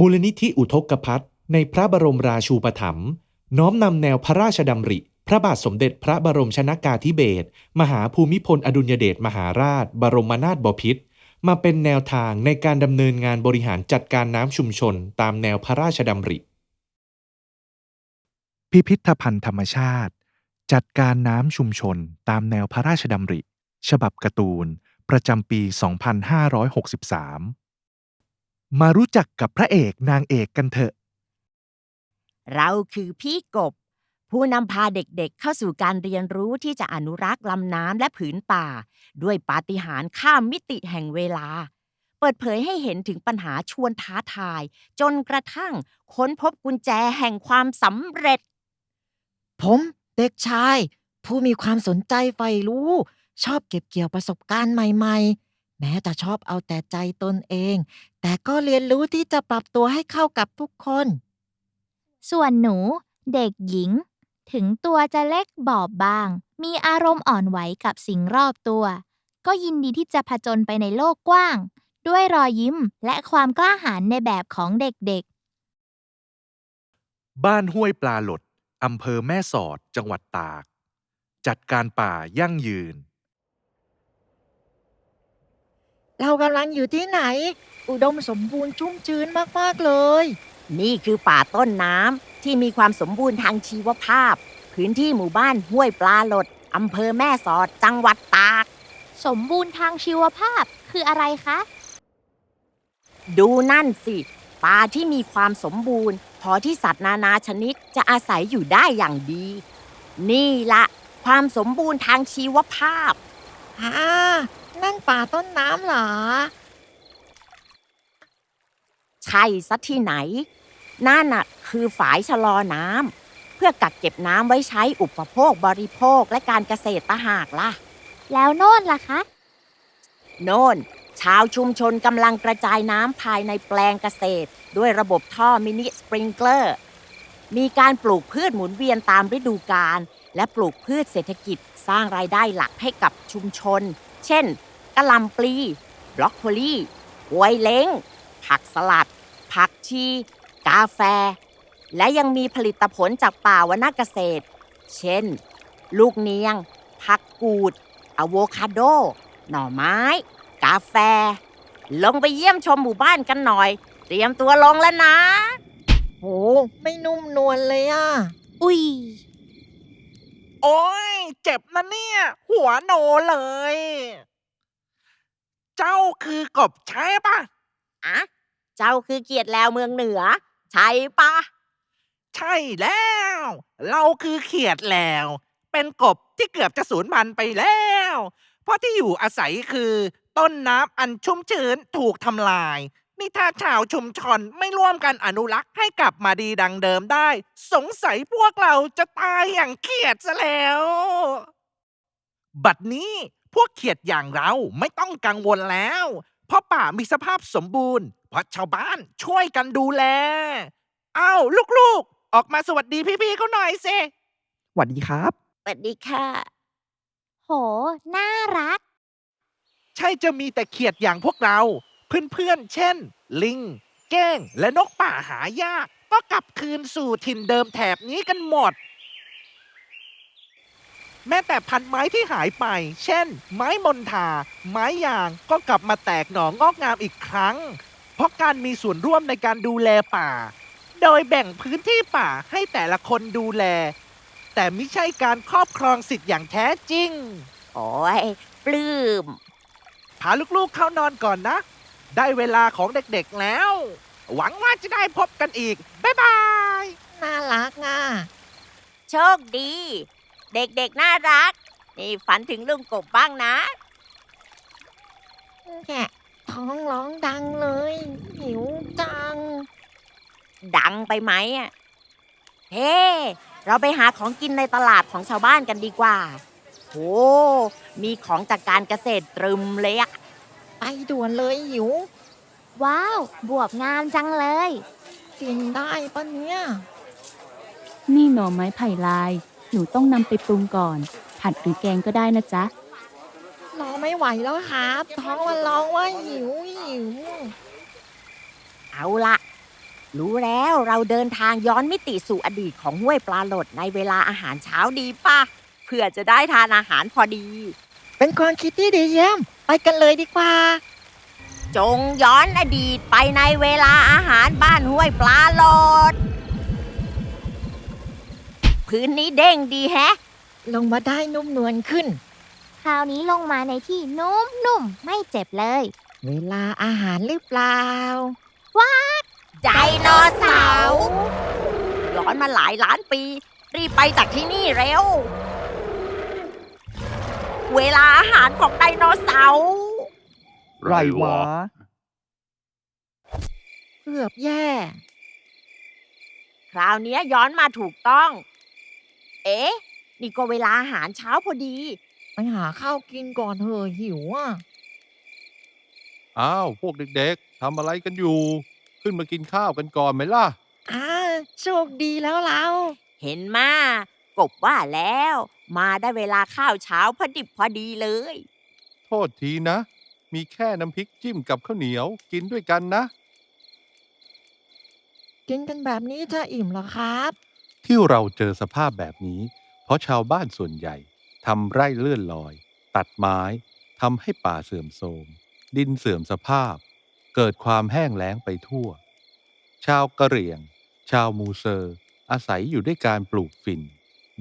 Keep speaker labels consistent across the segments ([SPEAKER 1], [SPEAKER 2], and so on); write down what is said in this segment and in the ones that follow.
[SPEAKER 1] มูลนิธิอุทกภัทรในพระบรมราชูปถัมภ์น้อมนำแนวพระราชดำริ พระบาทสมเด็จพระบรมชนากาธิเบศรมหาภูมิพลอดุลยเดชมหาราช บรมนาถบพิตรมาเป็นแนวทางในการดำเนินงานบริหารจัดการน้ำชุมชนตามแนวพระราชดำริ
[SPEAKER 2] พิพิธภัณฑ์ธรรมชาติ จัดการน้ำชุมชนตามแนวพระราชดำริ ฉบับการ์ตูน ประจำปี 2563 มารู้จักกับพระเอกนางเอกกันเถอะ
[SPEAKER 3] เราคือพี่กบ ผู้นำพาเด็กๆเข้าสู่การเรียนรู้ที่จะอนุรักษ์ลำน้ำและผืนป่า ด้วยปาฏิหาริย์ข้ามมิติแห่งเวลา เปิดเผยให้เห็นถึงปัญหาชวนท้าทาย จนกระทั่งค้นพบกุญแจแห่งความสำเร็จ
[SPEAKER 4] ผมเด็กชาย ผู้มีความสนใจใฝ่รู้ ชอบเก็บเกี่ยวประสบการณ์ใหม่ ๆ แม้จะชอบเอาแต่ใจตนเอง แต่ก็เรียนรู้ที่จะปรับตัวให้เข้ากับทุกคน
[SPEAKER 5] ส่วนหนู เด็กหญิง ถึงตัวจะเล็กบอบบาง มีอารมณ์อ่อนไหวกับสิ่งรอบตัว ก็ยินดีที่จะผจญไปในโลกกว้าง ด้วยรอยยิ้มและความกล้าหาญในแบบของเด็กๆ
[SPEAKER 2] บ้านห้วยปลาหลด อำเภอแม่สอด จังหวัดตาก จัดการป่ายั่งยืน
[SPEAKER 4] เรากำลังอยู่ที่ไหน อุดมสมบูรณ์ชุ่มชื้นมาก ๆ เลย
[SPEAKER 3] นี่คือป่าต้นน้ำที่มีความสมบูรณ์ทางชีวภาพ พื้นที่หมู่บ้านห้วยปลาหลดอำเภอแม่สอดจังหวัดตาก
[SPEAKER 5] สมบูรณ์ทางชีวภาพคืออะไรคะ
[SPEAKER 3] ดูนั่นสิ ป่าที่มีความสมบูรณ์ พอที่สัตว์นานาชนิดจะอาศัยอยู่ได้อย่างดี นี่ละ ความสมบูรณ์ทางชีวภาพ
[SPEAKER 4] ฮ่า นั่นป่าต้นน้ำเหรอ
[SPEAKER 3] ใช่ซะที่ไหนนั่นน่ะคือฝายชะลอน้ำเพื่อกักเก็บน้ำไว้ใช้อุปโภคบริโภคและการเกษตรตางหากล่ะ
[SPEAKER 5] แล้วโน่นล่ะคะ
[SPEAKER 3] โน่น ชาวชุมชนกำลังกระจายน้ำภายในแปลงเกษตร ด้วยระบบท่อมินิสปริงเกอร์ มีการปลูกพืชหมุนเวียนตามฤดูกาลและปลูกพืชเศรษฐกิจสร้างรายได้หลักให้กับชุมชน เช่น กะหล่ำปลีบล็อกโคลีกล้วยเล้ง ผักสลัด ผักชี กาแฟ และยังมีผลิตผลจากป่าวนเกษตร เช่น ลูกเนียง ผักกูดอะโวคาโด หน่อไม้ กาแฟ ลงไปเยี่ยมชมหมู่บ้านกันหน่อย เตรียมตัวลงแล้วนะ
[SPEAKER 4] โห ไม่นุ่มนวลเลยอะ
[SPEAKER 5] อุ้ย
[SPEAKER 6] โอ้ยเจ็บนะเนี่ย หัวโนเลย เจ้าคือกบใช่ปะ
[SPEAKER 3] อะเจ้าคือเกียรติแล้วเมืองเหนือ ใช่ปะ
[SPEAKER 6] ใช่แล้ว เราคือเขียดแล้ว เป็นกบที่เกือบจะสูญพันธุ์ไปแล้ว เพราะที่อยู่อาศัยคือต้นน้ำอันชุ่มชื้นถูกทำลาย นี่ถ้าชาวชุมชนไม่ร่วมกันอนุรักษ์ให้กลับมาดีดังเดิมได้ สงสัยพวกเราจะตายอย่างเขียดซะแล้ว บัดนี้ พวกเขียดอย่างเราไม่ต้องกังวลแล้ว เพราะป่ามีสภาพสมบูรณ์เพราะชาวบ้านช่วยกันดูแลอ้าวลูกๆ ออกมาสวัสดีพี่ๆเขาหน่อยสิ
[SPEAKER 7] สวัสดีครับ
[SPEAKER 3] สวัสดีค่ะ
[SPEAKER 5] โห น่ารัก
[SPEAKER 6] ใช่จะมีแต่เขียดอย่างพวกเรา เพื่อนๆ เช่น ลิง แก้ง และนกป่าหายาก ก็กลับคืนสู่ถิ่นเดิมแถบนี้กันหมด แม้แต่พันไม้ที่หายไป เช่น ไม้มนทา ไม้ยางก็กลับมาแตกหน่องอกงามอีกครั้ง เพราะการมีส่วนร่วมในการดูแลป่า โดยแบ่งพื้นที่ป่าให้แต่ละคนดูแล แต่ไม่ใช่การครอบครองสิทธิ์อย่างแท้จริง
[SPEAKER 3] โอ้ยปลื้ม
[SPEAKER 6] พาลูกๆเข้านอนก่อนนะ ได้เวลาของเด็กๆแล้ว หวังว่าจะได้พบกันอีก บ๊ายบาย
[SPEAKER 4] น่ารักอะ
[SPEAKER 3] โชคดี เด็กๆน่ารัก นี่ฝันถึงลุงกบบ้างนะ
[SPEAKER 4] แกะท้องร้องดังเลย หิวจัง
[SPEAKER 3] ดังไปไหมอะเฮ้ เราไปหาของกินในตลาดของชาวบ้านกันดีกว่า โห มีของจากการเกษตรตรึมเลยอะ
[SPEAKER 4] ไปด่วนเลยหิว
[SPEAKER 5] ว้าว บวบงามจังเลย
[SPEAKER 4] กินได้ปะเนี่ย
[SPEAKER 8] นี่หน่อไม้ไผ่ลายห นูต้องนำไปปรุงก่อน ผัดหรือแกงก็ได้นะจ๊ะ
[SPEAKER 4] รอไม่ไหวแล้วครับท้องมันร้องว่าหิวหิว
[SPEAKER 3] เอาละ รู้แล้วเราเดินทางย้อนมิติสู่อดีตของห้วยปลาโหลดในเวลาอาหารเช้าดีป่ะเพื่อจะได้ทานอาหารพอดี
[SPEAKER 4] เป็นความคิดที่ดีเยี่ยม ไปกันเลยดีกว่า
[SPEAKER 3] จงย้อนอดีตไปในเวลาอาหารบ้านห้วยปลาโหลด พื้นนี้เด้งดีแฮะ
[SPEAKER 4] ลงมาได้นุ่มนวลขึ้น
[SPEAKER 5] คราวนี้ลงมาในที่นุ่มๆ ไม่เจ็บเลย
[SPEAKER 4] เวลาอาหารหรือเปล่า
[SPEAKER 3] ไดโนเสาร์ย้อนมาหลายล้านปี รีบไปจากที่นี่เร็ว เวลาอาหารของไดโนเสาร์
[SPEAKER 7] ไรวะ
[SPEAKER 4] เกือบแย่
[SPEAKER 3] คราวนี้ย้อนมาถูกต้อง เอ๊ะ นี่ก็เวลาอาหารเช้าพอดี
[SPEAKER 4] ไปหาข้าวกินก่อนเถอะหิวอะ
[SPEAKER 7] อ้าว พวกเด็กๆทำอะไรกันอยู่ ขึ้นมากินข้าวกันก่อนไหมล่ะ
[SPEAKER 4] อ่าโชคดีแล้วเรา
[SPEAKER 3] เห็นมากบว่าแล้ว มาได้เวลาข้าวเช้าพอดิบพอดีเลย
[SPEAKER 7] โทษทีนะ มีแค่น้ำพริกจิ้มกับข้าวเหนียว กินด้วยกันนะ
[SPEAKER 4] กินกันแบบนี้จะอิ่มเหรอครับ
[SPEAKER 7] ที่เราเจอสภาพแบบนี้ เพราะชาวบ้านส่วนใหญ่ทำไร่เลื่อนลอย ตัดไม้ทำให้ป่าเสื่อมโทรมดินเสื่อมสภาพ เกิดความแห้งแล้งไปทั่ว ชาวกะเหรี่ยง ชาวมูเซอร์ อาศัยอยู่ด้วยการปลูกฝิ่น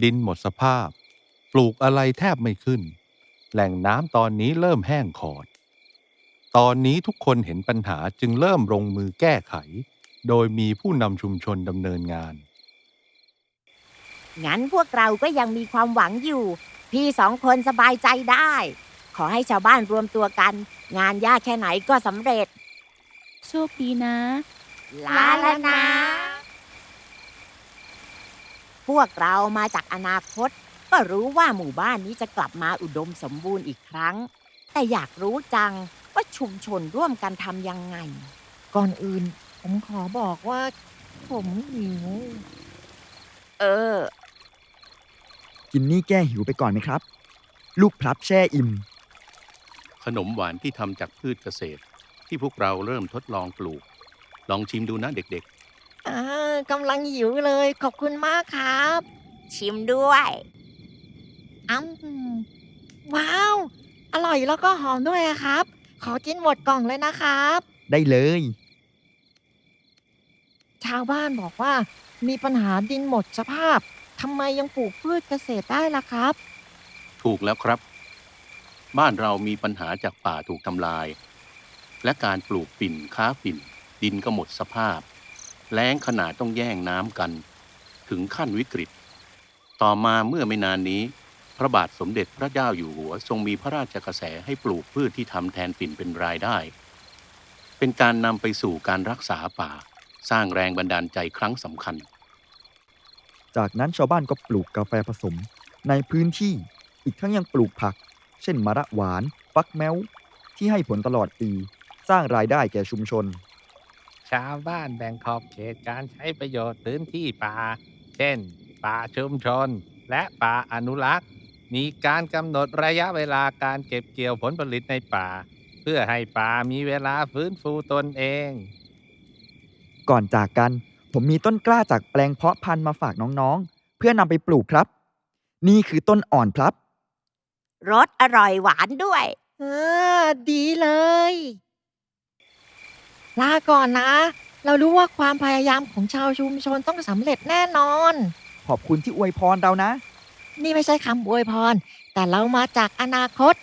[SPEAKER 7] ดินหมดสภาพ ปลูกอะไรแทบไม่ขึ้น แหล่งน้ำตอนนี้เริ่มแห้งขอด ตอนนี้ทุกคนเห็นปัญหาจึงเริ่มลงมือแก้ไข โดยมีผู้นำชุมชนดำเนินงาน
[SPEAKER 3] งั้นพวกเราก็ยังมีความหวังอยู่ พี่สองคนสบายใจได้ ขอให้ชาวบ้านรวมตัวกัน งานยากแค่ไหนก็สำเร็จ
[SPEAKER 8] โชคดีนะ
[SPEAKER 3] ลาลานะ พวกเรามาจากอนาคต ก็รู้ว่าหมู่บ้านนี้จะกลับมาอุดมสมบูรณ์อีกครั้ง แต่อยากรู้จังว่าชุมชนร่วมกันทำยังไง
[SPEAKER 4] ก่อนอื่น ผมขอบอกว่า ผมหิว
[SPEAKER 3] เออ
[SPEAKER 9] กินนี่แก้หิวไปก่อนไหมครับ ลูกพลับแช่อิ่ม
[SPEAKER 10] ขนมหวานที่ทำจากพืชเกษตร ที่พวกเราเริ่มทดลองปลูก ลองชิมดูนะเด็ก
[SPEAKER 4] อ่ากำลังหิวเลย ขอบคุณมากครับ
[SPEAKER 3] ชิมด้วย
[SPEAKER 4] อ้ำว้าว อร่อยแล้วก็หอมด้วยอะครับ ขอกินหมดกล่องเลยนะครับ
[SPEAKER 9] ได้เลย
[SPEAKER 4] ชาวบ้านบอกว่ามีปัญหาดินหมดสภาพ ทำไมยังปลูกพืชเกษตรได้ล่ะครับ
[SPEAKER 10] ถูกแล้วครับ บ้านเรามีปัญหาจากป่าถูกทำลาย และการปลูกฝิ่นค้าฝิ่น ดินก็หมดสภาพ แล้งขนาดต้องแย่งน้ำกัน ถึงขั้นวิกฤต ต่อมาเมื่อไม่นานนี้ พระบาทสมเด็จพระเจ้าอยู่หัวทรงมีพระราชกระแสให้ปลูกพืชที่ทำแทนฝิ่นเป็นรายได้ เป็นการนำไปสู่การรักษาป่า สร้างแรงบันดาลใจครั้งสำคัญ
[SPEAKER 9] จากนั้นชาวบ้านก็ปลูกกาแฟผสม ในพื้นที่อีกทั้งยังปลูกผัก เช่นมะระหวานฟักแมวที่ให้ผลตลอดปี สร้างรายได้แก่ชุมชน
[SPEAKER 11] ชาวบ้านแบ่งขอบเขตการใช้ประโยชน์พื้นที่ป่า เช่น ป่าชุมชน และป่าอนุรักษ์ มีการกำหนดระยะเวลาการเก็บเกี่ยวผลผลิตในป่า เพื่อให้ป่ามีเวลาฟื้นฟูตนเอง
[SPEAKER 9] ก่อนจากกัน ผมมีต้นกล้าจากแปลงเพาะพันธุ์มาฝากน้องๆ เพื่อนำไปปลูกครับ นี่คือต้นอ่อนพลับ
[SPEAKER 3] รสอร่อยหวานด้วย
[SPEAKER 4] เออ ดีเลย ลาก่อนนะ เรารู้ว่าความพยายามของชาวชุมชนต้องสำเร็จแน่นอน
[SPEAKER 9] ขอบคุณที่อวยพรเรานะ
[SPEAKER 4] นี่ไม่ใช่คำอวยพร แต่เรามาจากอนาคต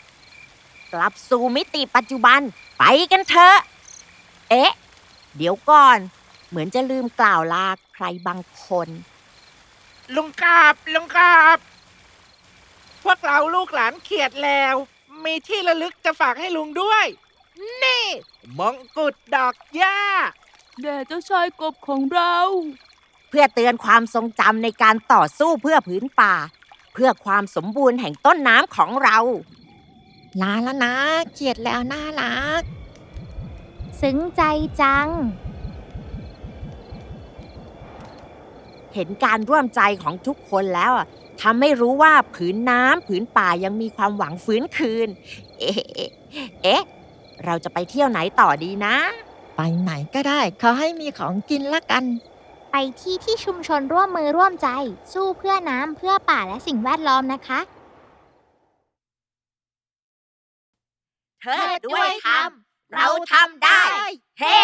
[SPEAKER 3] กลับสู่มิติปัจจุบันไปกันเถอะ เอ๊ะ เดี๋ยวก่อน เหมือนจะลืมกล่าวลาใครบางคน
[SPEAKER 6] ลุงกาบลุงกาบ พวกเราลูกหลานเขียดแล้ว มีที่ระลึกจะฝากให้ลุงด้วย นี่มงกุฎดอกหญ้า
[SPEAKER 8] แด่เจ้าชายกบของเรา
[SPEAKER 3] เพื่อเตือนความทรงจำในการต่อสู้เพื่อผืนป่า เพื่อความสมบูรณ์แห่งต้นน้ำของเรา
[SPEAKER 4] ลาแล้วนะเขียดแล้วน่ารัก
[SPEAKER 5] ซึ้งใจจัง
[SPEAKER 3] เห็นการร่วมใจของทุกคนแล้วอะทำให้รู้ว่าผืนน้ำผืนป่ายังมีความหวังฟื้นคืน เอ๊ะเอ๊ะเอ๊ะเราจะไปเที่ยวไหนต่อดีนะ
[SPEAKER 4] ไปไหนก็ได้ขอให้มีของกินละกัน
[SPEAKER 5] ไปที่ที่ชุมชนร่วมมือร่วมใจ สู้เพื่อน้ำเพื่อป่าและสิ่งแวดล้อมนะคะ
[SPEAKER 3] เธอด้วยทำเราทำได้ เฮ้